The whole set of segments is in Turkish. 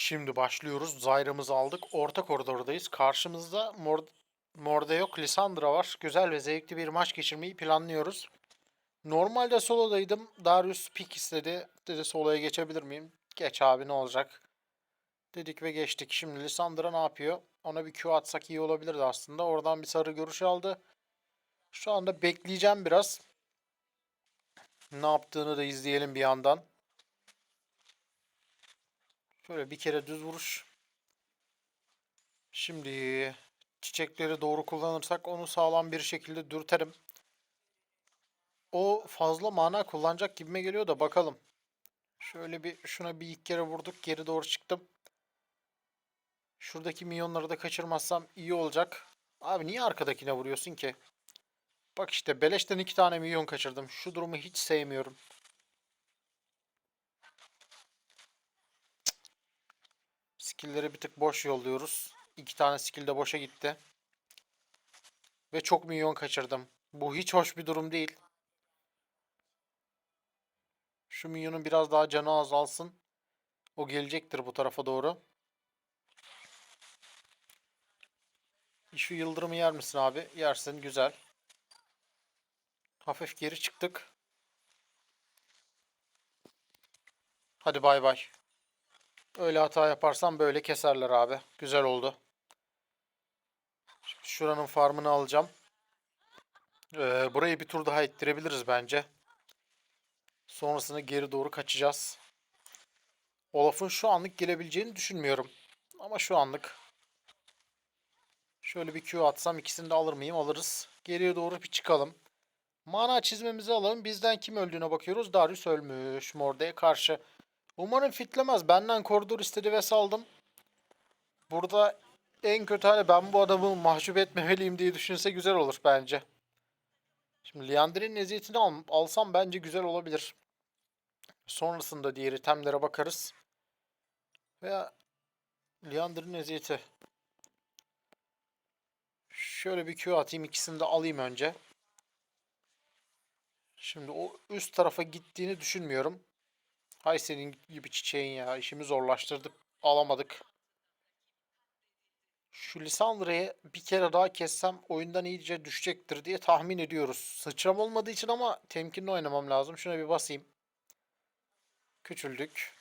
Şimdi başlıyoruz. Zyra'mızı aldık. Orta koridordayız. Karşımızda Mor Morde yok. Lisandra var. Güzel ve zevkli bir maç geçirmeyi planlıyoruz. Normalde solodaydım. Darius pick istedi. Dedi soloya geçebilir miyim? Geç abi ne olacak? Dedik ve geçtik. Şimdi Lisandra ne yapıyor? Ona bir Q atsak iyi olabilirdi aslında. Oradan bir sarı görüş aldı. Şu anda bekleyeceğim biraz. Ne yaptığını da izleyelim bir yandan. Şöyle bir kere düz vuruş. Şimdi çiçekleri doğru kullanırsak onu sağlam bir şekilde dürterim. O fazla mana kullanacak gibime geliyor da bakalım. Şöyle bir şuna bir ilk kere vurduk. Geri doğru çıktım. Şuradaki minyonları da kaçırmazsam iyi olacak. Abi niye arkadakine vuruyorsun ki? Bak işte beleşten iki tane milyon kaçırdım. Şu durumu hiç sevmiyorum. Skill'leri bir tık boş yolluyoruz. İki tane skill de boşa gitti. Ve çok milyon kaçırdım. Bu hiç hoş bir durum değil. Şu minyonun biraz daha canı azalsın. O gelecektir bu tarafa doğru. Şu yıldırımı yer misin abi? Yersin. Güzel. Hafif geri çıktık. Hadi bay bay. Öyle hata yaparsam böyle keserler abi. Güzel oldu. Şimdi şuranın farmını alacağım. Ee, burayı bir tur daha ettirebiliriz bence. Sonrasında geri doğru kaçacağız. Olaf'ın şu anlık gelebileceğini düşünmüyorum. Ama şu anlık. Şöyle bir Q atsam ikisini de alır mıyım? Alırız. Geriye doğru bir çıkalım. Mana çizmemizi alalım. Bizden kim öldüğüne bakıyoruz. Darius ölmüş. Morde'ye karşı. Umarım fitlemez. Benden koridor istedi ve saldım. Burada en kötü hali ben bu adamı mahcup etmemeliyim diye düşünse güzel olur bence. Şimdi Liandry'nin eziyetini al, alsam bence güzel olabilir. Sonrasında diğer itemlere bakarız. Veya Liandry'nin eziyeti. Şöyle bir Q atayım. ikisini de alayım önce. Şimdi o üst tarafa gittiğini düşünmüyorum. Hay senin gibi çiçeğin ya. İşimi zorlaştırdık. Alamadık. Şu Lisandra'yı bir kere daha kessem oyundan iyice düşecektir diye tahmin ediyoruz. Sıçram olmadığı için ama temkinli oynamam lazım. Şuna bir basayım. Küçüldük.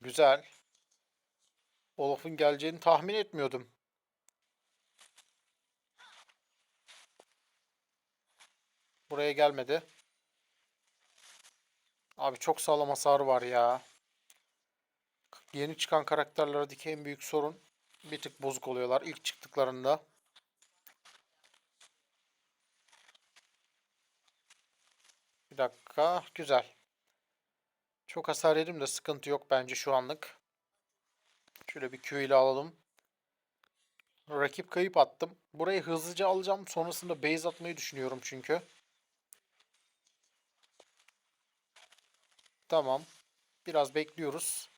Güzel. Olaf'ın geleceğini tahmin etmiyordum. Buraya gelmedi. Abi çok sağlam hasarı var ya. Yeni çıkan karakterlerdeki en büyük sorun bir tık bozuk oluyorlar ilk çıktıklarında. Bir dakika. Güzel. Çok hasar yedim de sıkıntı yok bence şu anlık. Şöyle bir Q ile alalım. Rakip kayıp attım. Burayı hızlıca alacağım. Sonrasında base atmayı düşünüyorum çünkü. Tamam. Biraz bekliyoruz.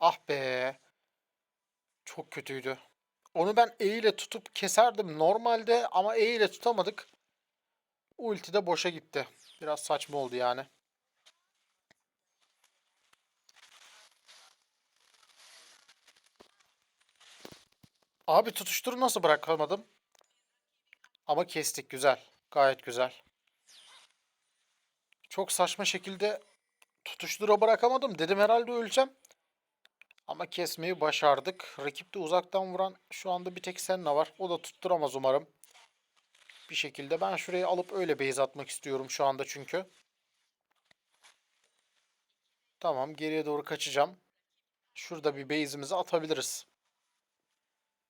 Ah be. Çok kötüydü. Onu ben E ile tutup keserdim normalde ama E ile tutamadık. Ulti de boşa gitti. Biraz saçma oldu yani. Abi tutuşturu nasıl bırakamadım? Ama kestik güzel. Gayet güzel. Çok saçma şekilde tutuştura bırakamadım. Dedim herhalde öleceğim. Ama kesmeyi başardık. Rakip de uzaktan vuran şu anda bir tek Senna var. O da tutturamaz umarım. Bir şekilde ben şurayı alıp öyle base atmak istiyorum şu anda çünkü. Tamam geriye doğru kaçacağım. Şurada bir base'imizi atabiliriz.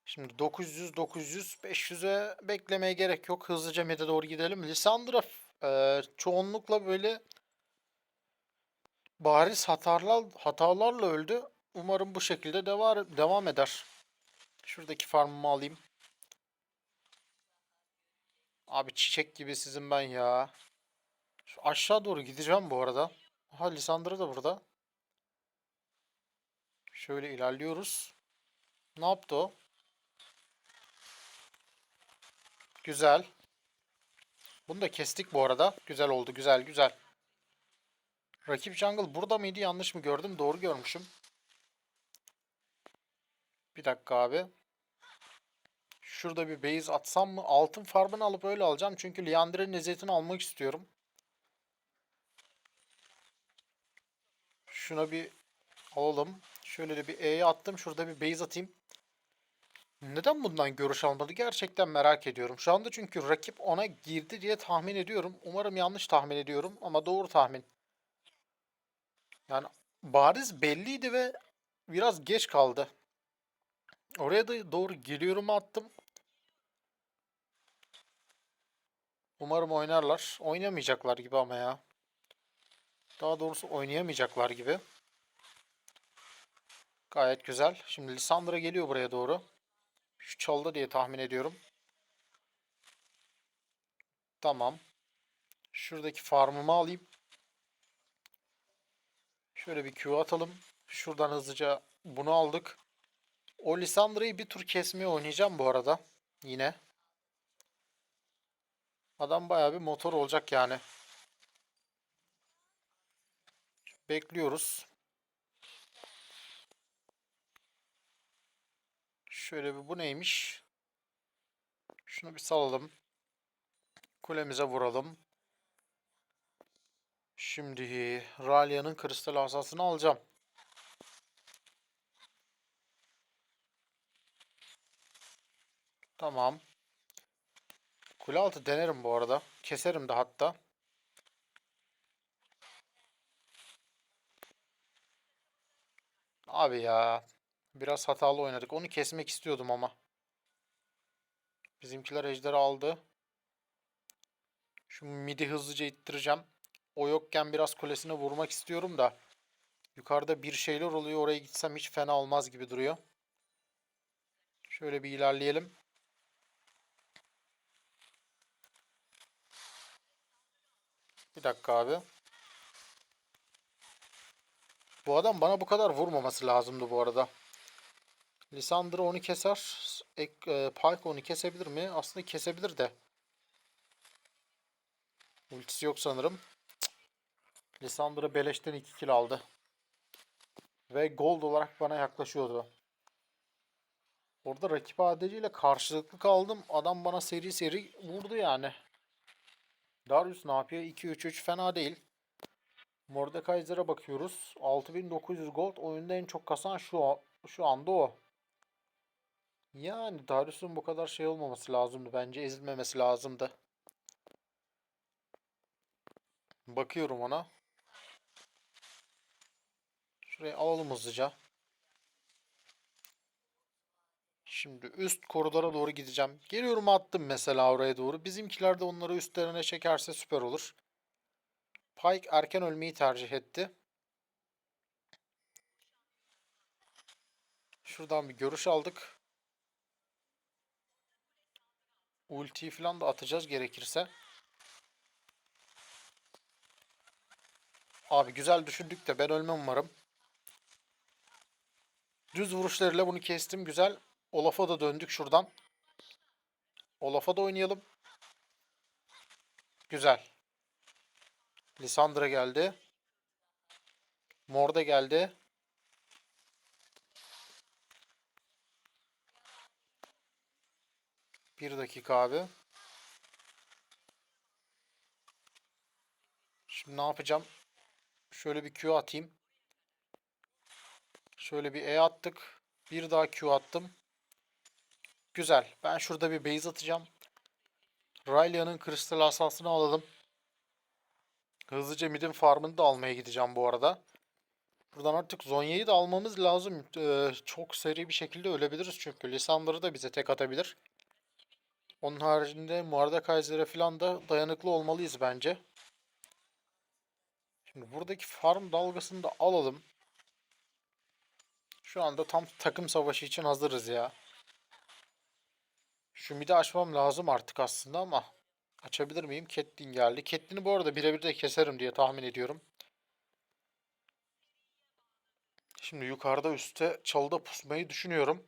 Şimdi 900, 900, 500'e beklemeye gerek yok. Hızlıca mede doğru gidelim. Lisandra e, çoğunlukla böyle bariz hatalar, hatalarla öldü. Umarım bu şekilde devam, devam eder. Şuradaki farmımı alayım. Abi çiçek gibi sizin ben ya. Şu aşağı doğru gideceğim bu arada. Aha Lisandra da burada. Şöyle ilerliyoruz. Ne yaptı o? Güzel. Bunu da kestik bu arada. Güzel oldu. Güzel güzel. Rakip jungle burada mıydı? Yanlış mı gördüm? Doğru görmüşüm. Bir dakika abi. Şurada bir base atsam mı? Altın farmını alıp öyle alacağım. Çünkü Liandre'nin eziyetini almak istiyorum. Şuna bir alalım. Şöyle de bir E'ye attım. Şurada bir base atayım. Neden bundan görüş almadı? Gerçekten merak ediyorum. Şu anda çünkü rakip ona girdi diye tahmin ediyorum. Umarım yanlış tahmin ediyorum ama doğru tahmin. Yani bariz belliydi ve biraz geç kaldı. Oraya da doğru giriyorum attım. Umarım oynarlar. Oynamayacaklar gibi ama ya. Daha doğrusu oynayamayacaklar gibi. Gayet güzel. Şimdi Lisandra geliyor buraya doğru. Şu çaldı diye tahmin ediyorum. Tamam. Şuradaki farmımı alayım. Şöyle bir Q atalım. Şuradan hızlıca bunu aldık. O Lisandra'yı bir tur kesmeye oynayacağım bu arada. Yine. Adam bayağı bir motor olacak yani. Bekliyoruz. Şöyle bir bu neymiş? Şunu bir salalım. Kulemize vuralım. Şimdi Ralia'nın kristal asasını alacağım. Tamam. Kule altı denerim bu arada. Keserim de hatta. Abi ya. Biraz hatalı oynadık. Onu kesmek istiyordum ama. Bizimkiler ejderi aldı. Şu midi hızlıca ittireceğim. O yokken biraz kulesine vurmak istiyorum da. Yukarıda bir şeyler oluyor. Oraya gitsem hiç fena olmaz gibi duruyor. Şöyle bir ilerleyelim. Bir dakika abi. Bu adam bana bu kadar vurmaması lazımdı bu arada. Lisandro onu keser. E, Pike onu kesebilir mi? Aslında kesebilir de. Ultisi yok sanırım. Lisandro beleşten 2 kill aldı. Ve gold olarak bana yaklaşıyordu. Orada rakip ADC karşılıklı kaldım. Adam bana seri seri vurdu yani. Darius ne yapıyor? 2-3-3 fena değil. Mordekaiser'a bakıyoruz. 6900 gold. Oyunda en çok kasan şu şu anda o. Yani Darius'un bu kadar şey olmaması lazımdı. Bence ezilmemesi lazımdı. Bakıyorum ona. Şurayı alalım hızlıca. Şimdi üst koridora doğru gideceğim. Geliyorum attım mesela oraya doğru. Bizimkiler de onları üstlerine çekerse süper olur. Pike erken ölmeyi tercih etti. Şuradan bir görüş aldık. Ultiyi falan da atacağız gerekirse. Abi güzel düşündük de ben ölmem umarım. Düz vuruşlarıyla bunu kestim. Güzel. Olaf'a da döndük şuradan. Olaf'a da oynayalım. Güzel. Lisandra geldi. Morde geldi. Bir dakika abi. Şimdi ne yapacağım? Şöyle bir Q atayım. Şöyle bir E attık. Bir daha Q attım. Güzel. Ben şurada bir base atacağım. Raylia'nın kristal asasını alalım. Hızlıca midin farmını da almaya gideceğim bu arada. Buradan artık Zonya'yı da almamız lazım. Ee, çok seri bir şekilde ölebiliriz çünkü. Lisandra'ı da bize tek atabilir. Onun haricinde Mordekaiser'e falan da dayanıklı olmalıyız bence. Şimdi buradaki farm dalgasını da alalım. Şu anda tam takım savaşı için hazırız ya. Şu midi açmam lazım artık aslında ama açabilir miyim? Catelyn geldi. Catelyn'i bu arada birebir de keserim diye tahmin ediyorum. Şimdi yukarıda üstte çalıda pusmayı düşünüyorum.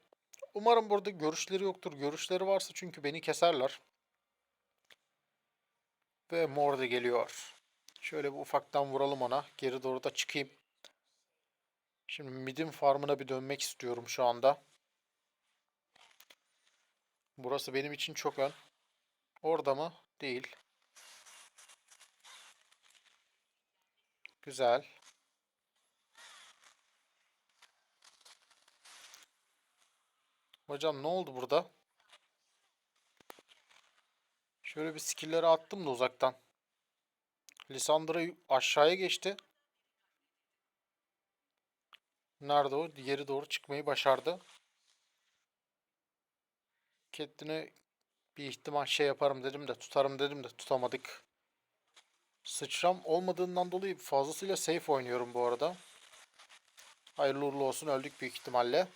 Umarım burada görüşleri yoktur. Görüşleri varsa çünkü beni keserler. Ve mor da geliyor. Şöyle bir ufaktan vuralım ona. Geri doğru da çıkayım. Şimdi midin farmına bir dönmek istiyorum şu anda. Burası benim için çok ön. Orada mı? Değil. Güzel. Hocam ne oldu burada? Şöyle bir skill'leri attım da uzaktan. Lisandra aşağıya geçti. Nerede o? Geri doğru çıkmayı başardı. Catelyn'e bir ihtimal şey yaparım dedim de tutarım dedim de tutamadık. Sıçram olmadığından dolayı fazlasıyla safe oynuyorum bu arada. Hayırlı uğurlu olsun öldük büyük ihtimalle.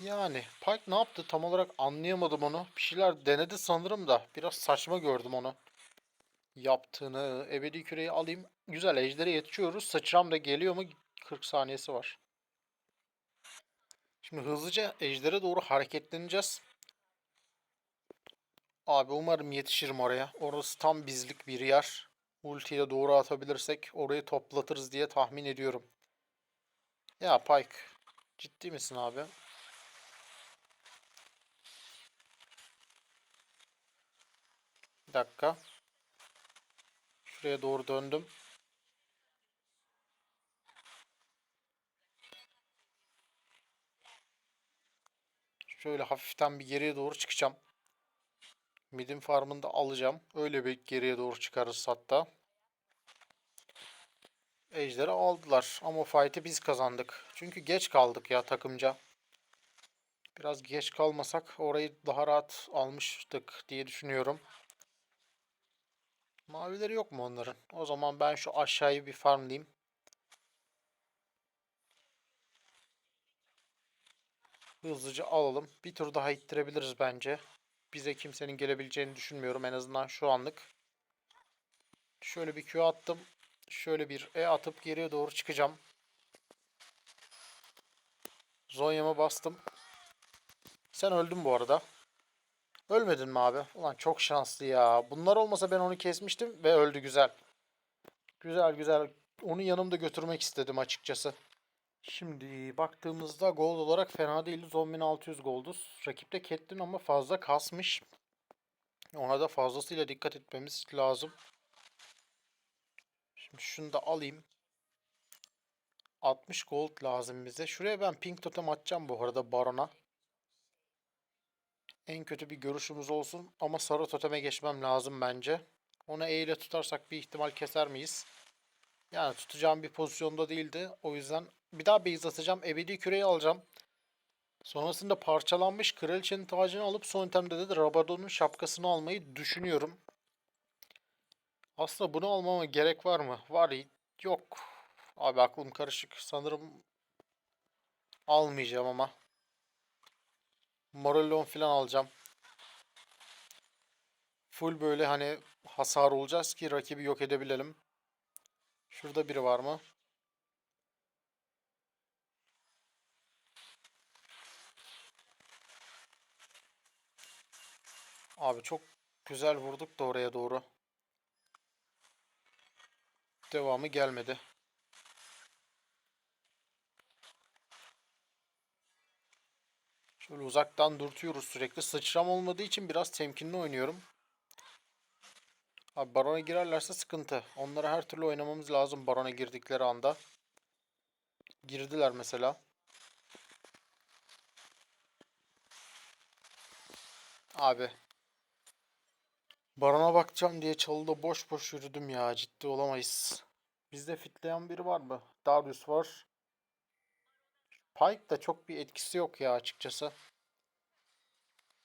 Yani Pike ne yaptı tam olarak anlayamadım onu. Bir şeyler denedi sanırım da biraz saçma gördüm onu. Yaptığını ebedi küreyi alayım. Güzel ejdere yetişiyoruz. Sıçram da geliyor mu? 40 saniyesi var. Şimdi hızlıca ejdere doğru hareketleneceğiz. Abi umarım yetişirim oraya. Orası tam bizlik bir yer. Ultiyle doğru atabilirsek orayı toplatırız diye tahmin ediyorum. Ya Pike. Ciddi misin abi? Dakika. Şuraya doğru döndüm. Şöyle hafiften bir geriye doğru çıkacağım. Midin farmını da alacağım. Öyle bir geriye doğru çıkarız hatta. Ejder'i aldılar ama fight'i biz kazandık. Çünkü geç kaldık ya takımca. Biraz geç kalmasak orayı daha rahat almıştık diye düşünüyorum. Mavileri yok mu onların? O zaman ben şu aşağıyı bir farmlayayım. Hızlıca alalım. Bir tur daha ittirebiliriz bence. Bize kimsenin gelebileceğini düşünmüyorum en azından şu anlık. Şöyle bir Q attım. Şöyle bir E atıp geriye doğru çıkacağım. Zonya'ma bastım. Sen öldün bu arada. Ölmedin mi abi? Ulan çok şanslı ya. Bunlar olmasa ben onu kesmiştim ve öldü güzel. Güzel güzel. Onu yanımda götürmek istedim açıkçası. Şimdi baktığımızda gold olarak fena değiliz. 10.600 golduz. Rakipte Catelyn ama fazla kasmış. Ona da fazlasıyla dikkat etmemiz lazım. Şimdi şunu da alayım. 60 gold lazım bize. Şuraya ben pink totem atacağım bu arada barona. En kötü bir görüşümüz olsun ama sarı toteme geçmem lazım bence. Onu E ile tutarsak bir ihtimal keser miyiz? Yani tutacağım bir pozisyonda değildi. O yüzden bir daha base atacağım. Ebedi küreyi alacağım. Sonrasında parçalanmış kraliçenin tacını alıp son itemde de Rabadon'un şapkasını almayı düşünüyorum. Aslında bunu almama gerek var mı? Var. Yok. Abi aklım karışık. Sanırım almayacağım ama. Morellon falan alacağım. Full böyle hani hasar olacağız ki rakibi yok edebilelim. Şurada biri var mı? Abi çok güzel vurduk da oraya doğru. Devamı gelmedi. Şöyle uzaktan dürtüyoruz sürekli. Sıçram olmadığı için biraz temkinli oynuyorum. Abi barona girerlerse sıkıntı. Onlara her türlü oynamamız lazım barona girdikleri anda. Girdiler mesela. Abi. Barona bakacağım diye çalıda boş boş yürüdüm ya. Ciddi olamayız. Bizde fitleyen biri var mı? Darius var. Pike da çok bir etkisi yok ya açıkçası.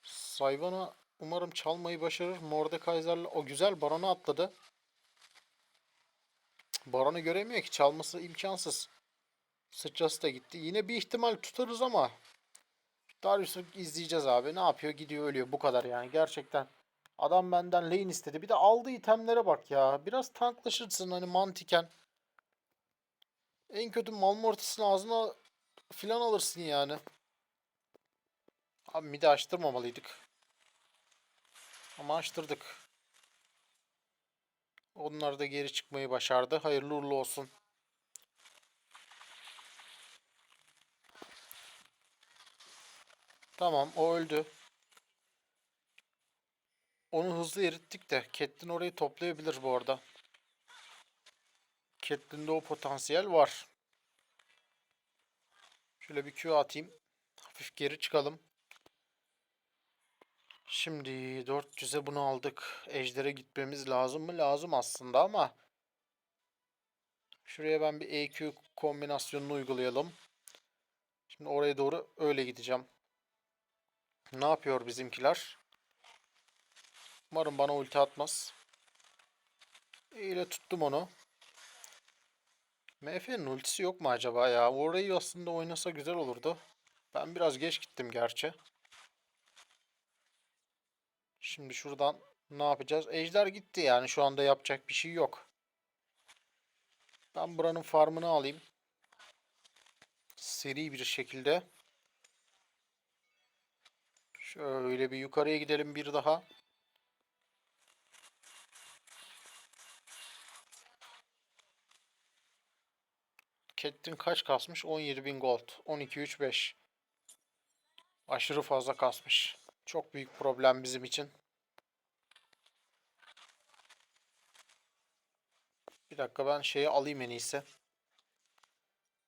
Sayvana umarım çalmayı başarır. Mordekaiser'la o güzel Baron'a atladı. Baron'u göremiyor ki çalması imkansız. Sıçrası da gitti. Yine bir ihtimal tutarız ama Darius'u izleyeceğiz abi. Ne yapıyor? Gidiyor ölüyor. Bu kadar yani. Gerçekten. Adam benden lane istedi. Bir de aldığı itemlere bak ya. Biraz tanklaşırsın hani mantiken. En kötü Malmortis'in ağzına filan alırsın yani. Abi midi açtırmamalıydık. Ama açtırdık. Onlar da geri çıkmayı başardı. Hayırlı uğurlu olsun. Tamam o öldü. Onu hızlı erittik de Catelyn orayı toplayabilir bu arada. Catelyn'de o potansiyel var. Şöyle bir Q atayım. Hafif geri çıkalım. Şimdi 400'e bunu aldık. Ejder'e gitmemiz lazım mı? Lazım aslında ama şuraya ben bir EQ kombinasyonunu uygulayalım. Şimdi oraya doğru öyle gideceğim. Ne yapıyor bizimkiler? Umarım bana ulti atmaz. İyle tuttum onu. MF'nin ultisi yok mu acaba ya? Orayı aslında oynasa güzel olurdu. Ben biraz geç gittim gerçi. Şimdi şuradan ne yapacağız? Ejder gitti yani şu anda yapacak bir şey yok. Ben buranın farmını alayım. Seri bir şekilde. Şöyle bir yukarıya gidelim bir daha. Catelyn kaç kasmış? 17.000 gold. 12.35. Aşırı fazla kasmış. Çok büyük problem bizim için. Bir dakika ben şeyi alayım en iyisi.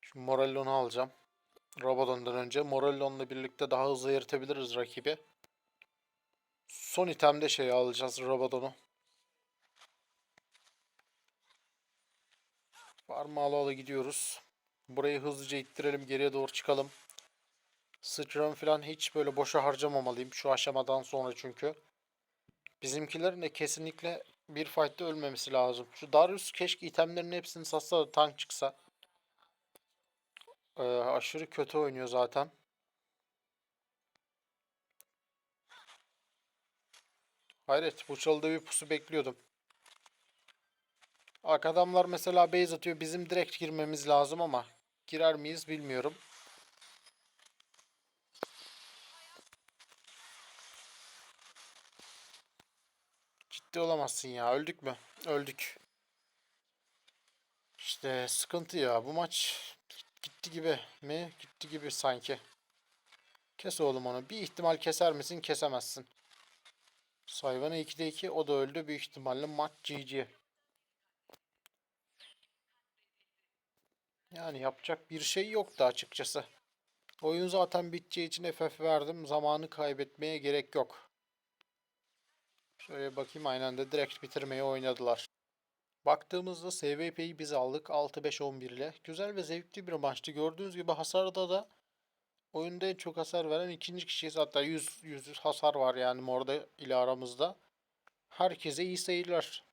Şu Morellon'u alacağım. Rabadon'dan önce. Morellon'la birlikte daha hızlı eritebiliriz rakibi. Son itemde şeyi alacağız Rabadon'u. Parmağı ala gidiyoruz. Burayı hızlıca ittirelim. Geriye doğru çıkalım. Sıçramı falan hiç böyle boşa harcamamalıyım şu aşamadan sonra çünkü. Bizimkilerin de kesinlikle bir fight'te ölmemesi lazım. Şu Darius keşke itemlerin hepsini satsa da tank çıksa. Ee, aşırı kötü oynuyor zaten. Hayret bu çalıda bir pusu bekliyordum. Arka adamlar mesela base atıyor. Bizim direkt girmemiz lazım ama girer miyiz bilmiyorum. Ciddi olamazsın ya. Öldük mü? Öldük. İşte sıkıntı ya. Bu maç gitti gibi mi? Gitti gibi sanki. Kes oğlum onu. Bir ihtimal keser misin? Kesemezsin. Sayvan'a 2'de 2. O da öldü. Büyük ihtimalle maç GG. Yani yapacak bir şey yoktu açıkçası. Oyun zaten biteceği için FF verdim. Zamanı kaybetmeye gerek yok. Şöyle bakayım aynen de direkt bitirmeyi oynadılar. Baktığımızda SVP'yi biz aldık 6-5-11 ile. Güzel ve zevkli bir maçtı. Gördüğünüz gibi hasarda da oyunda en çok hasar veren ikinci kişiyiz. Hatta 100, 100 hasar var yani orada ile aramızda. Herkese iyi seyirler.